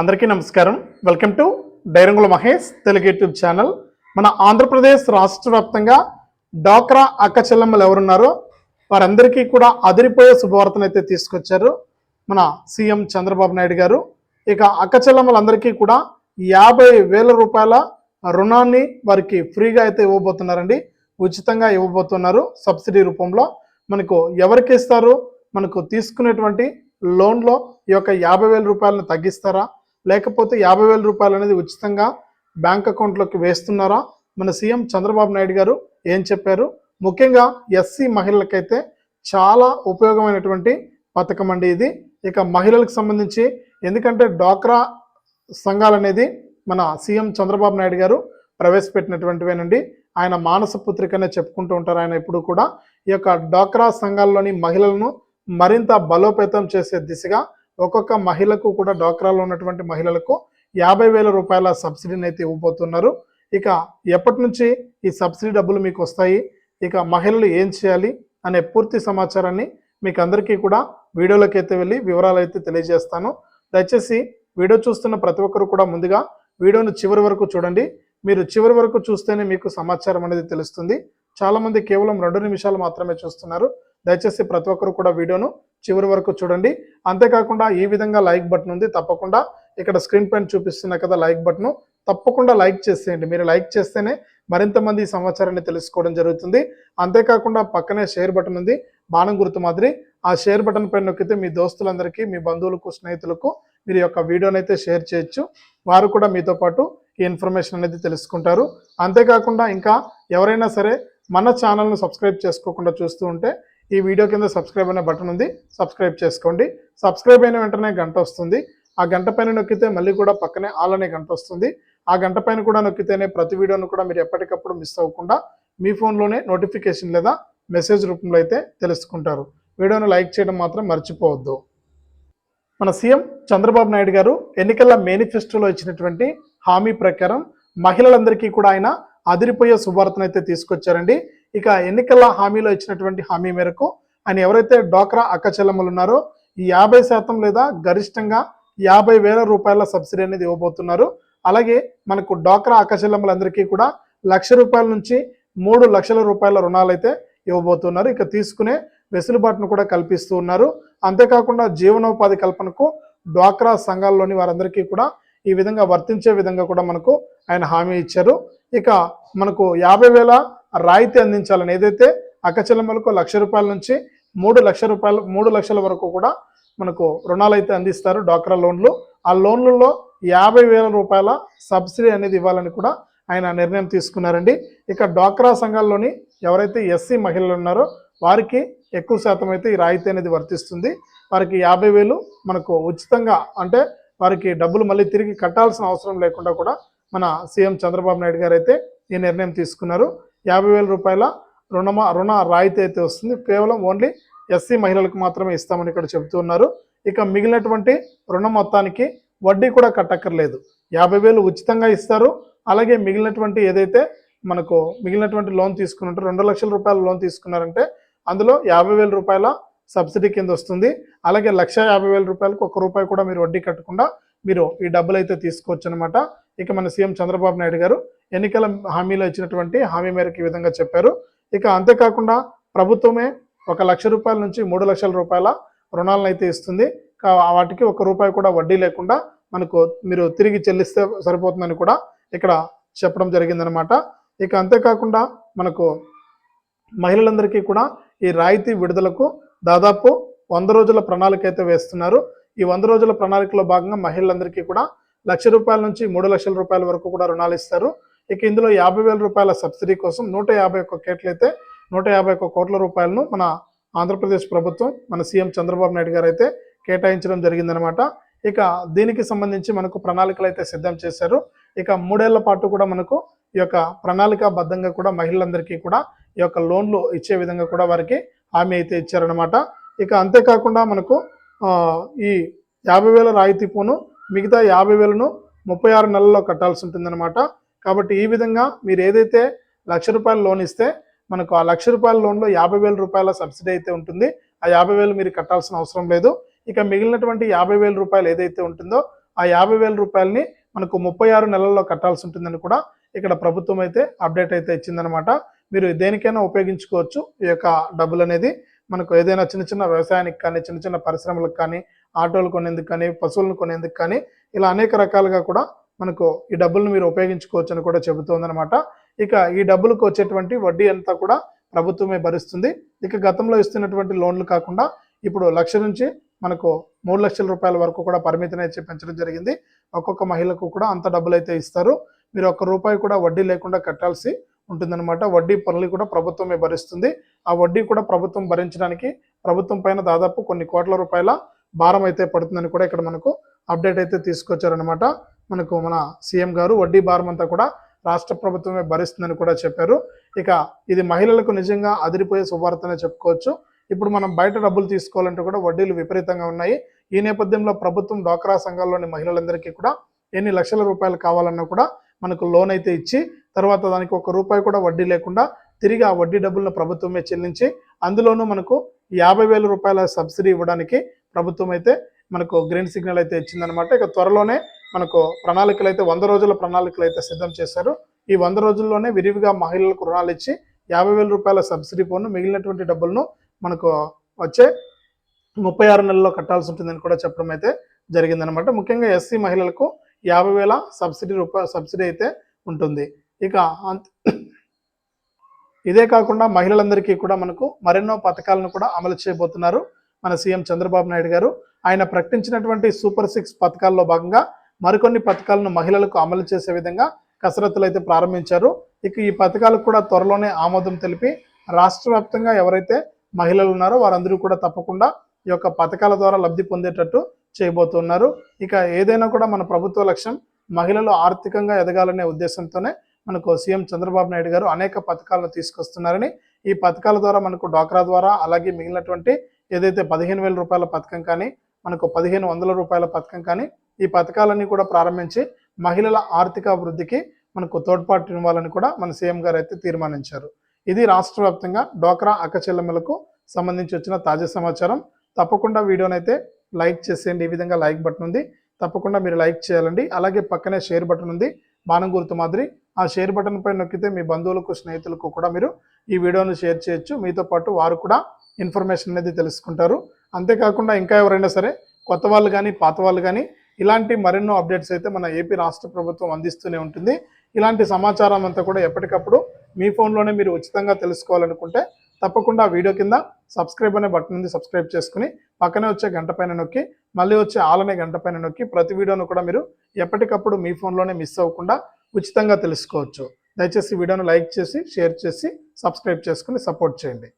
అందరికీ నమస్కారం. Welcome to డైరంగుల మహేష్ తెలుగు యూట్యూబ్ ఛానల్. మన ఆంధ్రప్రదేశ్ రాష్ట్ర వ్యాప్తంగా డాక్రా అక్క చెల్లెమ్మలు ఎవరున్నారో వారందరికీ కూడా అదిరిపోయే శుభవార్తను అయితే తీసుకొచ్చారు మన సీఎం చంద్రబాబు నాయుడు గారు. ఇక అక్క చెల్లెమ్మలందరికీ కూడా యాభై వేల రూపాయల రుణాన్ని వారికి ఫ్రీగా అయితే ఇవ్వబోతున్నారండి. ఉచితంగా ఇవ్వబోతున్నారు సబ్సిడీ రూపంలో. మనకు ఎవరికి ఇస్తారు? మనకు తీసుకునేటువంటి లోన్లో ఈ యొక్క యాభై వేల రూపాయలను తగ్గిస్తారా? లేకపోతే యాభై వేల రూపాయలు అనేది ఉచితంగా బ్యాంక్ అకౌంట్లోకి వేస్తున్నారా? మన సీఎం చంద్రబాబు నాయుడు గారు ఏం చెప్పారు? ముఖ్యంగా ఎస్సీ మహిళలకైతే చాలా ఉపయోగమైనటువంటి పథకం అండి ఇది. ఇక మహిళలకు సంబంధించి ఎందుకంటే డ్వాక్రా సంఘాలు అనేది మన సీఎం చంద్రబాబు నాయుడు గారు ప్రవేశపెట్టినటువంటివేనండి. ఆయన మానస పుత్రికనే చెప్పుకుంటూ ఉంటారు ఆయన ఇప్పుడు కూడా. ఈ యొక్క డ్వాక్రా సంఘాల్లోని మహిళలను మరింత బలోపేతం చేసే దిశగా ఒక్కొక్క మహిళకు కూడా డ్వాక్రాలో ఉన్నటువంటి మహిళలకు యాభై వేల రూపాయల సబ్సిడీని అయితే ఇవ్వబోతున్నారు. ఇక ఎప్పటి నుంచి ఈ సబ్సిడీ డబ్బులు మీకు వస్తాయి? ఇక మహిళలు ఏం చేయాలి? అనే పూర్తి సమాచారాన్ని మీకు అందరికీ కూడా వీడియోలోకి అయితే వెళ్ళి వివరాలు అయితే తెలియజేస్తాను. దయచేసి వీడియో చూస్తున్న ప్రతి ఒక్కరు కూడా ముందుగా వీడియోను చివరి వరకు చూడండి. మీరు చివరి వరకు చూస్తేనే మీకు సమాచారం అనేది తెలుస్తుంది. చాలా మంది కేవలం రెండు నిమిషాలు మాత్రమే చూస్తున్నారు. దయచేసి ప్రతి ఒక్కరు కూడా వీడియోను చివరి వరకు చూడండి. అంతేకాకుండా ఈ విధంగా లైక్ బటన్ ఉంది తప్పకుండా ఇక్కడ స్క్రీన్ పైన చూపిస్తున్న కదా లైక్ బటన్ తప్పకుండా లైక్ చేసేయండి. మీరు లైక్ చేస్తేనే మరింత మంది ఈ సమాచారాన్ని తెలుసుకోవడం జరుగుతుంది. అంతేకాకుండా పక్కనే షేర్ బటన్ ఉంది బాణం గుర్తు మాదిరి. ఆ షేర్ బటన్ పైన నొక్కితే మీ దోస్తులందరికీ మీ బంధువులకు స్నేహితులకు మీరు యొక్క వీడియోని అయితే షేర్ చేయొచ్చు. వారు కూడా మీతో పాటు ఈ ఇన్ఫర్మేషన్ అనేది తెలుసుకుంటారు. అంతేకాకుండా ఇంకా ఎవరైనా సరే మన ఛానల్ను సబ్స్క్రైబ్ చేసుకోకుండా చూస్తూ ఉంటే ఈ వీడియో కింద సబ్స్క్రైబ్ అనే బటన్ ఉంది. సబ్స్క్రైబ్ చేసుకోండి. సబ్స్క్రైబ్ అయిన వెంటనే గంట వస్తుంది. ఆ గంట పైన నొక్కితే మళ్ళీ కూడా పక్కనే ఆల్ అనే గంట వస్తుంది. ఆ గంట పైన కూడా నొక్కితేనే ప్రతి వీడియోను కూడా మీరు ఎప్పటికప్పుడు మిస్ అవ్వకుండా మీ ఫోన్లోనే నోటిఫికేషన్ లేదా మెసేజ్ రూపంలో అయితే తెలుసుకుంటారు. వీడియోను లైక్ చేయడం మాత్రం మర్చిపోవద్దు. మన సీఎం చంద్రబాబు నాయుడు గారు ఎన్నికల మేనిఫెస్టోలో ఇచ్చినటువంటి హామీ ప్రకారం మహిళలందరికీ కూడా ఆయన అదిరిపోయే శుభార్తను తీసుకొచ్చారండి. ఇక ఎన్నికల హామీలో ఇచ్చినటువంటి హామీ మేరకు ఆయన ఎవరైతే డోక్రా అక్కచెల్లెమ్మలు ఉన్నారో ఈ యాభై శాతం లేదా గరిష్టంగా యాభై వేల రూపాయల సబ్సిడీ అనేది ఇవ్వబోతున్నారు. అలాగే మనకు డోక్రా అక్కచెల్లెమ్మలందరికీ కూడా లక్ష రూపాయల నుంచి మూడు లక్షల రూపాయల రుణాలు అయితే ఇవ్వబోతున్నారు. ఇక తీసుకునే వెసులుబాటును కూడా కల్పిస్తూ ఉన్నారు. అంతేకాకుండా జీవనోపాధి కల్పనకు డ్వాక్రా సంఘాల్లోని వారందరికీ కూడా ఈ విధంగా వర్తించే విధంగా కూడా మనకు ఆయన హామీ ఇచ్చారు. ఇక మనకు యాభై వేల రాయితీ అందించాలని. ఏదైతే అక్కచెల్లెమ్మలకు లక్ష రూపాయల నుంచి మూడు లక్ష రూపాయలు మూడు లక్షల వరకు కూడా మనకు రుణాలు అయితే అందిస్తారు డ్వాక్రా లోన్లు. ఆ లోన్లలో యాభై వేల రూపాయల సబ్సిడీ అనేది ఇవ్వాలని కూడా ఆయన నిర్ణయం తీసుకున్నారండి. ఇక డ్వాక్రా సంఘాల్లోని ఎవరైతే ఎస్సీ మహిళలు ఉన్నారో వారికి ఎక్కువ శాతం అయితే ఈ రాయితీ అనేది వర్తిస్తుంది. వారికి యాభై వేలు మనకు ఉచితంగా అంటే వారికి డబ్బులు మళ్ళీ తిరిగి కట్టాల్సిన అవసరం లేకుండా కూడా మన సీఎం చంద్రబాబు నాయుడు గారు అయితే ఈ నిర్ణయం తీసుకున్నారు. యాభై వేల రూపాయల రుణమా రుణ రాయితీ అయితే వస్తుంది. కేవలం ఓన్లీ ఎస్సీ మహిళలకు మాత్రమే ఇస్తామని ఇక్కడ చెబుతూ ఉన్నారు. ఇక మిగిలినటువంటి రుణ మొత్తానికి వడ్డీ కూడా కట్టక్కర్లేదు. యాభై వేలు ఉచితంగా ఇస్తారు. అలాగే మిగిలినటువంటి ఏదైతే మనకు మిగిలినటువంటి లోన్ తీసుకున్నట్టు రెండు లక్షల రూపాయల లోన్ తీసుకున్నారంటే అందులో యాభై వేల రూపాయల సబ్సిడీ కింద వస్తుంది. అలాగే లక్ష యాభై వేల రూపాయలకు ఒక రూపాయి కూడా మీరు వడ్డీ కట్టకుండా మీరు ఈ డబ్బులు అయితే తీసుకోవచ్చు అనమాట ఇక మన సీఎం చంద్రబాబు నాయుడు గారు ఎన్నికల హామీలో ఇచ్చినటువంటి హామీ మేరకు ఈ విధంగా చెప్పారు. ఇక అంతేకాకుండా ప్రభుత్వమే ఒక లక్ష రూపాయల నుంచి మూడు లక్షల రూపాయల రుణాలను అయితే ఇస్తుంది. కా- వాటికి ఒక రూపాయి కూడా వడ్డీ లేకుండా మనకు మీరు తిరిగి చెల్లిస్తే సరిపోతుందని కూడా ఇక్కడ చెప్పడం జరిగిందనమాట ఇక అంతేకాకుండా మనకు మహిళలందరికీ కూడా ఈ రాయితీ విడుదలకు దాదాపు వంద రోజుల ప్రణాళిక అయితే వేస్తున్నారు. ఈ వంద రోజుల ప్రణాళికలో భాగంగా మహిళలందరికీ కూడా లక్ష రూపాయల నుంచి మూడు లక్షల రూపాయల వరకు కూడా రుణాలు ఇస్తారు. ఇక ఇందులో యాభై వేల రూపాయల సబ్సిడీ కోసం నూట యాభై ఒక్క కేట్లయితే నూట యాభై ఒక్క కోట్ల రూపాయలను మన ఆంధ్రప్రదేశ్ ప్రభుత్వం మన సీఎం చంద్రబాబు నాయుడు గారు అయితే కేటాయించడం జరిగిందనమాట ఇక దీనికి సంబంధించి మనకు ప్రణాళికలు అయితే సిద్ధం చేశారు. ఇక మూడేళ్ళ పాటు కూడా మనకు ఈ యొక్క ప్రణాళికాబద్ధంగా కూడా మహిళలందరికీ కూడా ఈ యొక్క లోన్లు ఇచ్చే విధంగా కూడా వారికి హామీ అయితే ఇచ్చారనమాట ఇక అంతేకాకుండా మనకు ఈ యాభై వేల రాయితీ పూను మిగతా యాభై వేలను ముప్పై ఆరు నెలల్లో కట్టాల్సి ఉంటుందన్నమాట. కాబట్టి ఈ విధంగా మీరు ఏదైతే లక్ష రూపాయల లోన్ ఇస్తే మనకు ఆ లక్ష రూపాయల లోన్లో యాభై వేల రూపాయల సబ్సిడీ అయితే ఉంటుంది. ఆ యాభై వేలు మీరు కట్టాల్సిన అవసరం లేదు. ఇక మిగిలినటువంటి యాభై వేల రూపాయలు ఏదైతే ఉంటుందో ఆ యాభై వేల రూపాయలని మనకు ముప్పై ఆరు నెలల్లో కట్టాల్సి ఉంటుందని కూడా ఇక్కడ ప్రభుత్వం అయితే అప్డేట్ అయితే ఇచ్చిందనమాట మీరు దేనికైనా ఉపయోగించుకోవచ్చు. ఈ యొక్క డబ్బులు అనేది మనకు ఏదైనా చిన్న చిన్న వ్యవసాయానికి కానీ చిన్న చిన్న పరిశ్రమలకు కానీ ఆటోలు కొనేందుకు కానీ పశువులను కొనేందుకు కానీ ఇలా అనేక రకాలుగా కూడా మనకు ఈ డబ్బులను మీరు ఉపయోగించుకోవచ్చు అని కూడా చెబుతోందనమాట ఇక ఈ డబ్బులకు వచ్చేటువంటి వడ్డీ అంతా కూడా ప్రభుత్వమే భరిస్తుంది. ఇక గతంలో ఇస్తున్నటువంటి లోన్లు కాకుండా ఇప్పుడు లక్ష నుంచి మనకు మూడు లక్షల రూపాయల వరకు కూడా పరిమితిని అయితే పెంచడం జరిగింది. ఒక్కొక్క మహిళకు కూడా అంత డబ్బులు అయితే ఇస్తారు. మీరు ఒక్క రూపాయి కూడా వడ్డీ లేకుండా కట్టాల్సి ఉంటుందన్నమాట. వడ్డీ పనులు కూడా ప్రభుత్వమే భరిస్తుంది. ఆ వడ్డీ కూడా ప్రభుత్వం భరించడానికి ప్రభుత్వం పైన దాదాపు కొన్ని కోట్ల రూపాయల భారం అయితే పడుతుందని కూడా ఇక్కడ మనకు అప్డేట్ అయితే తీసుకొచ్చారనమాట మనకు మన సీఎం గారు వడ్డీ భారం అంతా కూడా రాష్ట్ర ప్రభుత్వమే భరిస్తుందని కూడా చెప్పారు. ఇక ఇది మహిళలకు నిజంగా అదిరిపోయే శుభార్తనే చెప్పుకోవచ్చు. ఇప్పుడు మనం బయట డబ్బులు తీసుకోవాలంటే కూడా వడ్డీలు విపరీతంగా ఉన్నాయి. ఈ నేపథ్యంలో ప్రభుత్వం డ్వాక్రా సంఘాల్లోని మహిళలందరికీ కూడా ఎన్ని లక్షల రూపాయలు కావాలన్నా కూడా మనకు లోన్ అయితే ఇచ్చి తర్వాత దానికి ఒక రూపాయి కూడా వడ్డీ లేకుండా తిరిగి ఆ వడ్డీ డబ్బులను ప్రభుత్వమే చెల్లించి అందులోనూ మనకు యాభై వేల రూపాయల సబ్సిడీ ఇవ్వడానికి ప్రభుత్వం అయితే మనకు గ్రీన్ సిగ్నల్ అయితే ఇచ్చిందనమాట ఇక త్వరలోనే మనకు ప్రణాళికలు అయితే వంద రోజుల ప్రణాళికలు అయితే సిద్ధం చేశారు. ఈ వంద రోజుల్లోనే విరివిగా మహిళలకు రుణాలు ఇచ్చి యాభై వేల రూపాయల సబ్సిడీ పోను మిగిలినటువంటి డబ్బులను మనకు వచ్చే ముప్పై ఆరు నెలల్లో కట్టాల్సి ఉంటుందని కూడా చెప్పడం అయితే జరిగిందనమాట ముఖ్యంగా ఎస్సీ మహిళలకు యాభై వేల సబ్సిడీ రూపాయ సబ్సిడీ అయితే ఉంటుంది. ఇక ఇదే కాకుండా మహిళలందరికీ కూడా మనకు మరెన్నో పథకాలను కూడా అమలు చేయబోతున్నారు మన సీఎం చంద్రబాబు నాయుడు గారు. ఆయన ప్రకటించినటువంటి సూపర్ సిక్స్ పథకాల్లో భాగంగా మరికొన్ని పథకాలను మహిళలకు అమలు చేసే విధంగా కసరత్తులు అయితే ప్రారంభించారు. ఇక ఈ పథకాలకు కూడా త్వరలోనే ఆమోదం తెలిపి రాష్ట్ర వ్యాప్తంగా ఎవరైతే మహిళలు ఉన్నారో వారందరూ కూడా తప్పకుండా ఈ యొక్క పథకాల ద్వారా లబ్ధి పొందేటట్టు చేయబోతున్నారు. ఇక ఏదైనా కూడా మన ప్రభుత్వ లక్ష్యం మహిళలు ఆర్థికంగా ఎదగాలనే ఉద్దేశంతోనే మనకు సీఎం చంద్రబాబు నాయుడు గారు అనేక పథకాలను తీసుకొస్తున్నారని ఈ పథకాల ద్వారా మనకు డ్వాక్రా ద్వారా అలాగే మిగిలినటువంటి ఏదైతే పదిహేను వేల రూపాయల పథకం కానీ మనకు పదిహేను వందల రూపాయల పథకం కానీ ఈ పథకాలన్నీ కూడా ప్రారంభించి మహిళల ఆర్థిక అభివృద్ధికి మనకు తోడ్పాటు ఇవ్వాలని కూడా మన సీఎం గారు అయితే తీర్మానించారు. ఇది రాష్ట్ర వ్యాప్తంగా డ్వాక్రా అక్కచెల్లెమ్మలకు సంబంధించి వచ్చిన తాజా సమాచారం. తప్పకుండా వీడియోనైతే లైక్ చేసేయండి. ఈ విధంగా లైక్ బటన్ ఉంది. తప్పకుండా మీరు లైక్ చేయాలండి. అలాగే పక్కనే షేర్ బటన్ ఉంది. బాణం గుర్తు మాదిరి. ఆ షేర్ బటన్ పై నొక్కితే మీ బంధువులకు స్నేహితులకు కూడా మీరు ఈ వీడియోను షేర్ చేయొచ్చు. మీతో పాటు వారు కూడా ఇన్ఫర్మేషన్ అనేది తెలుసుకుంటారు. అంతేకాకుండా ఇంకా ఎవరైనా సరే కొత్త వాళ్ళు కానీ పాత వాళ్ళు కానీ ఇలాంటి మరెన్నో అప్డేట్స్ అయితే మన ఏపీ రాష్ట్ర ప్రభుత్వం అందిస్తూనే ఉంటుంది. ఇలాంటి సమాచారం అంతా కూడా ఎప్పటికప్పుడు మీ ఫోన్లోనే మీరు ఉచితంగా తెలుసుకోవాలనుకుంటే తప్పకుండా వీడియో కింద సబ్స్క్రైబ్ అనే బటన్ ఉంది సబ్స్క్రైబ్ చేసుకుని పక్కనే వచ్చే గంట పైన నొక్కి మళ్ళీ వచ్చే ఆలనే గంట పైన నొక్కి ప్రతి వీడియోను కూడా మీరు ఎప్పటికప్పుడు మీ ఫోన్లోనే మిస్ అవ్వకుండా ఉచితంగా తెలుసుకోవచ్చు. దయచేసి వీడియోను లైక్ చేసి షేర్ చేసి సబ్స్క్రైబ్ చేసుకుని సపోర్ట్ చేయండి.